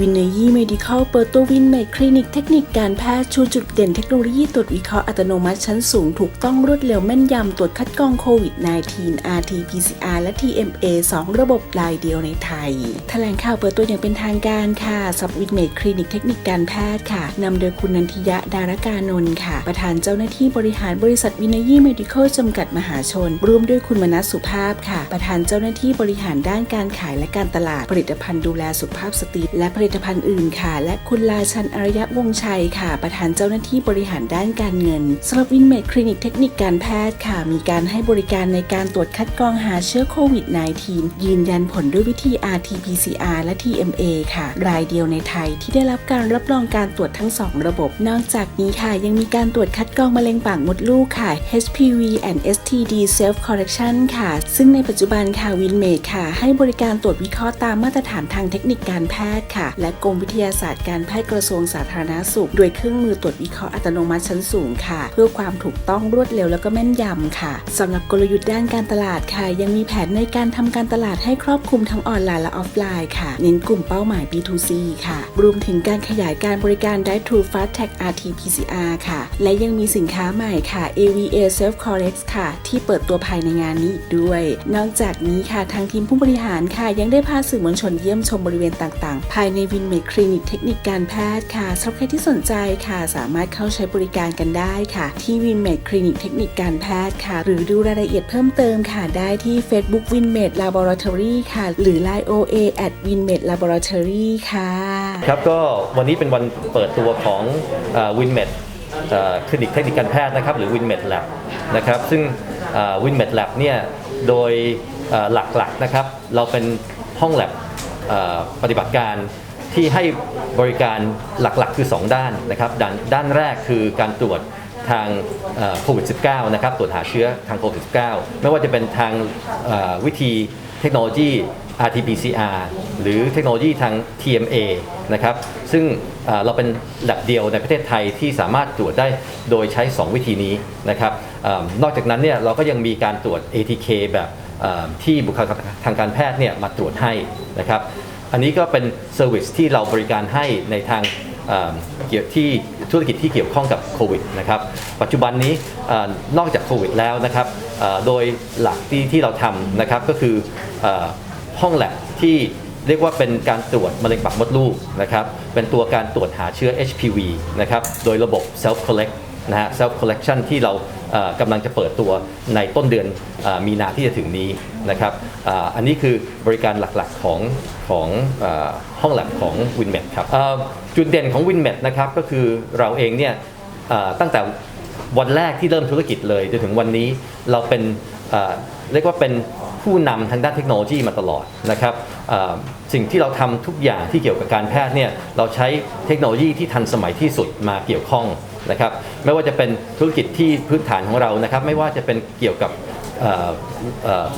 วินเนยี่เมดิคอลเปิดตัววินเมดคลินิกเทคนิคการแพทย์ชูจุดเด่นเทคโนโลยีตรวจวิเคราะห์อัตโนมัติชั้นสูงถูกต้องรวดเร็วแม่นยำตรวจคัดกรองโควิด -19 RT-PCR และ TMA 2 ระบบรายเดียวในไทย แถลงข่าวเปิดตัวอย่างเป็นทางการค่ะสับวินเมดคลินิกเทคนิคการแพทย์ค่ะนำโดยคุณนันทิยะดารกานนท์ค่ะ ประธานเจ้าหน้าที่บริหารบริษัทวินยี่เมดิคอลจำกัดมหาชนร่วมด้วยคุณมนัสสุภาพค่ะ ประธานเจ้าหน้าที่บริหารด้านการขายและการตลาดผลิตภัณฑ์ดูแลสุขภาพสตรีและผลิตตภัณฑ์อื่นค่ะ และคุณลาชันอารยะวงชัยค่ะ ประธานเจ้าหน้าที่บริหารด้านการเงินสำหรับวินเมดคลินิกเทคนิคการแพทย์ค่ะ มีการให้บริการในการตรวจคัดกรองหาเชื้อโควิด -19 ยืนยันผลด้วยวิธี RT-PCR และ TMA ค่ะ รายเดียวในไทยที่ได้รับการรับรองการตรวจทั้ง 2 ระบบ นอกจากนี้ค่ะ ยังมีการตรวจคัดกรองมะเร็งปากมดลูกค่ะ HPV and STD self correction ค่ะ ซึ่งในปัจจุบันค่ะวินเมดค่ะ ให้บริการตรวจวิเคราะห์ตามมาตรฐานทางเทคนิคการแพทย์ค่ะและกรมวิทยาศาสตร์การแพทย์กระทรวงสาธารณสุข โดยเครื่องมือตรวจวิเคราะห์อัตโนมัติชั้นสูงค่ะ เพื่อความถูกต้องรวดเร็วแล้วก็แม่นยำค่ะสำหรับกลยุทธ์ด้านการตลาดค่ะ ยังมีแผนในการทำการตลาดให้ครอบคลุมทั้งออนไลน์และออฟไลน์ค่ะ เน้นกลุ่มเป้าหมาย B2C ค่ะ รวมถึงการขยายการบริการ Drive Thru Fast Tag RT-PCR ค่ะ และยังมีสินค้าใหม่ค่ะ AVA Self Correct ค่ะ ที่เปิดตัวภายในงานนี้ด้วย นอกจากนี้ค่ะทางทีมผู้บริหารค่ะ ยังได้พาสื่อมวลชนเยี่ยมชมบริเวณต่างๆ ภายในวินเมดคลินิกเทคนิคการแพทย์ค่ะสำหรับใครที่สนใจค่ะ สามารถเข้าใช้บริการกันได้ค่ะ ที่วินเมดคลินิกเทคนิคการแพทย์ค่ะ หรือดูรายละเอียดเพิ่มเติมค่ะ ได้ที่ Facebook WinMed Laboratory ค่ะ หรือ Line OA at WinMed Laboratory ค่ะ ครับก็วันนี้เป็นวันเปิดตัวของวินเมดคลินิกเทคนิคการแพทย์นะครับหรือ WinMed Lab นะครับซึ่งวินเมด Lab เนี่ยโดยหลักๆนะครับเราเป็นห้อง lab ปฏิบัติการ ที่ให้บริการหลักๆ คือ 2 ด้านนะครับด้านด้านแรกคือการตรวจทางโควิด -19 นะครับตรวจหาเชื้อทางโควิด -19 ไม่ว่าจะเป็นทางวิธีเทคโนโลยี RT-PCR หรือเทคโนโลยีทาง TMA นะครับ ซึ่งเราเป็นแลบเดียวในประเทศไทยที่สามารถตรวจได้โดยใช้ 2 วิธีนี้นะครับอนอกจากนั้นเนี่ยเราก็ยังมีการตรวจ ATK แบบที่บุคลากรทางการแพทย์เนี่ยมาตรวจให้นะครับ อันนี้ก็เป็นเซอร์วิสที่เราบริการให้ในทางเกี่ยวที่ธุรกิจที่เกี่ยวข้องกับโควิดนะครับปัจจุบันนี้อนอกจากโควิดแล้วนะครับโดยหลักที่ที่เราทำนะครับก็คืออห้องแลบที่เรียกว่าเป็นการตรวจมะเร็งปากมดลูกนะครับเป็นตัวการตรวจหาเชื้อ HPV นะครับโดยระบบ self collect นะฮะ self collection ที่เรากำลังจะเปิดตัวในต้นเดือนอมีนาที่จะถึงนี้นะครับออันนี้คือบริการหลักๆของของอห้องแลบของ WinMed ครับจุดเด่นของ WinMed นะครับก็คือเราเองเนี่ยตั้งแต่วันแรกที่เริ่มธุรกิจเลยจนถึงวันนี้เราเป็นเรียกว่าเป็นผู้นำทางด้านเทคโนโลยีมาตลอดนะครับสิ่งที่เราทำทุกอย่างที่เกี่ยวกับการแพทย์เนี่ยเราใช้เทคโนโลยีที่ทันสมัยที่สุดมาเกี่ยวข้อง นะครับไม่ว่าจะเป็นธุรกิจที่พื้นฐานของเรานะครับไม่ว่าจะเป็นเกี่ยวกับ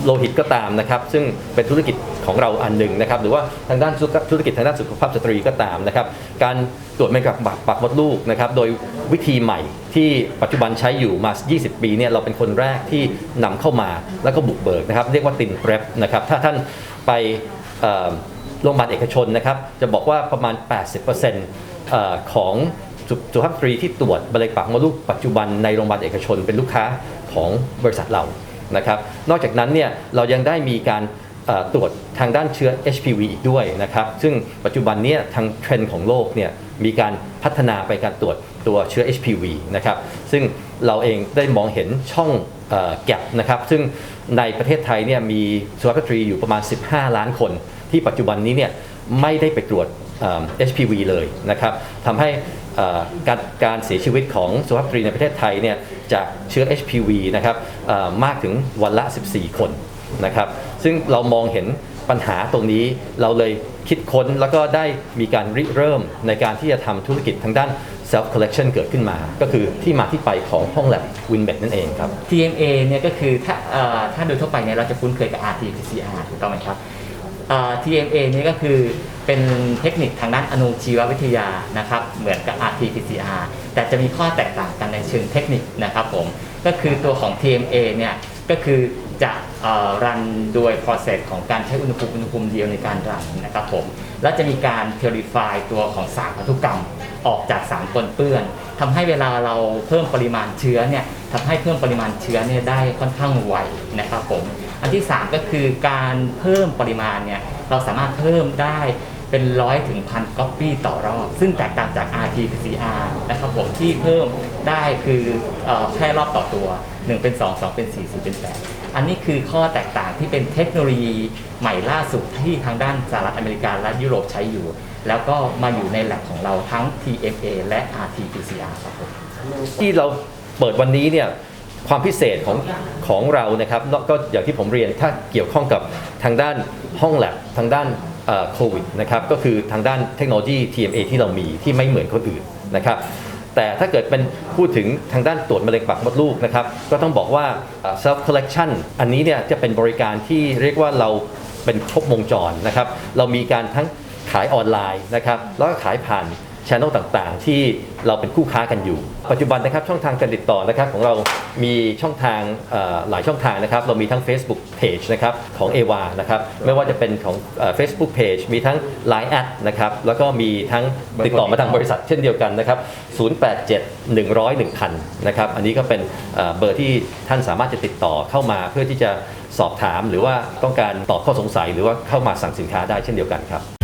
โลหิตก็ตามนะครับ ซึ่งเป็นธุรกิจของเราอันหนึ่งนะครับ หรือว่าทางด้านธุรกิจทางด้านสุขภาพสตรีก็ตามนะครับ การตรวจแมะเร็งปากปากมดลูกนะครับ โดยวิธีใหม่ที่ปัจจุบันใช้อยู่มา 20 ปีเนี่ยเราเป็นคนแรกที่นำเข้ามาแล้วก็บุกเบิกนะครับ เรียกว่าตินเ r ร p นะครับ ถ้าท่านไปโรงพยาบาลเอกชนนะครับ จะบอกว่าประมาณ 80%ของ สุขภาพสตรีที่ตรวจมะเร็งปากมดลูกปัจจุบันในโรงพยาบาลเอกชน เป็นลูกค้าของบริษัทเรานะครับ นอกจากนั้นเนี่ยเรายังได้มีการตรวจทางด้านเชื้อ HPV อีกด้วยนะครับ ซึ่งปัจจุบันเนี่ยทางเทรนด์ของโลกเนี่ยมีการพัฒนาไปการตรวจตัวเชื้อ HPV นะครับ ซึ่งเราเองได้มองเห็นช่องแกลบนะครับ ซึ่งในประเทศไทยเนี่ยมีสุขภาพสตรีอยู่ประมาณ 15 ล้านคน ที่ปัจจุบันนี้เนี่ยไม่ได้ไปตรวจ HPV เลยนะครับทำให้ การการเสียชีวิตของสุภาพสตรีในประเทศไทยเนี่ยจากเชื้อ HPV นะครับมากถึงวันละ 14 คนนะครับ ซึ่งเรามองเห็นปัญหาตรงนี้เราเลยคิดค้นแล้วก็ได้มีการริเริ่มในการที่จะทำธุรกิจทางด้าน self collection เกิดขึ้นมา ก็คือที่มาที่ไปของห้องแลบ WinMed นั่นเองครับ TMA เนี่ยก็คือถ้าถ้าโดยทั่วไปเนี่ยเราจะคุ้นเคยกับ RT-PCR ถูกต้องไหมครับ TMA เนี่ยก็คือ เป็นเทคนิคทางด้านอนุชีววิทยานะครับเหมือนกับ RT-PCR แต่จะมีข้อแตกต่างกันในเชิงเทคนิคนะครับผมก็คือตัวของ TMA เนี่ยก็คือจะรันโดย process ของการใช้อุณหภูมิอุณหภูมิเดียวในการรันนะครับผมและจะมีการ purify ตัวของสารพันธุกรรมออกจากสารปนเปื้อนทำให้เวลาเราเพิ่มปริมาณเชื้อเนี่ยทำให้เพิ่มปริมาณเชื้อเนี่ยได้ค่อนข้างไวนะครับผมอันที่ 3 ก็คือการเพิ่มปริมาณเนี่ย เราสามารถเพิ่มได้เป็นร้อยถึงพันก๊อปปี้ต่อรอบ ซึ่งแตกต่างจาก RT-PCR นะครับผมที่เพิ่มได้คืออแค่รอบต่อตัว 1 เป็น 2 2 เป็น 4 4เป็น 8 อันนี้คือข้อแตกต่างที่เป็นเทคโนโลยีใหม่ล่าสุดที่ทางด้านสหรัฐอเมริกาและยุโรปใช้อยู่ แล้วก็มาอยู่ในแลบของเราทั้ง TMA และ RT-PCR ครับผมที่เราเปิดวันนี้เนี่ย ความพิเศษของของเรานะครับก็อย่างที่ผมเรียนถ้าเกี่ยวข้องกับทางด้านห้องแลบทางด้านโควิดนะครับก็คือทางด้านเทคโนโลยี TMA ที่เรามีที่ไม่เหมือนคนอื่นนะครับแต่ถ้าเกิดเป็นพูดถึงทางด้านตรวจมะเร็งปากมดลูกนะครับก็ต้องบอกว่าเอ่อ self collection อันนี้เนี่ยจะเป็นบริการที่เรียกว่าเราเป็นครบวงจรนะครับเรามีการทั้งขายออนไลน์นะครับแล้วก็ขายผ่าน ช anel ต่างๆ ที่เราเป็นคู่ค้ากันอยู่ ปัจจุบันนะครับช่องทางการติดต่อนะครับของเรามีช่องทางหลายช่องทางนะครับเรามีทั้ง Facebook Page นะครับของ a w a นะครับไม่ว่าจะเป็นของเอ่อ Facebook Page มีทั้ง Line แอดนะครับแล้วก็มีทั้งติดต่อมาทางบริษัทเช่นเดียวกันนะครับ087 100 1000นะครับอันนี้ก็เป็นเบอร์ที่ท่านสามารถจะติดต่อเข้ามาเพื่อที่จะสอบถามหรือว่าต้องการตอบข้อสงสัยหรือว่าเข้ามาสั่งสินค้าได้เช่นเดียวกันครับ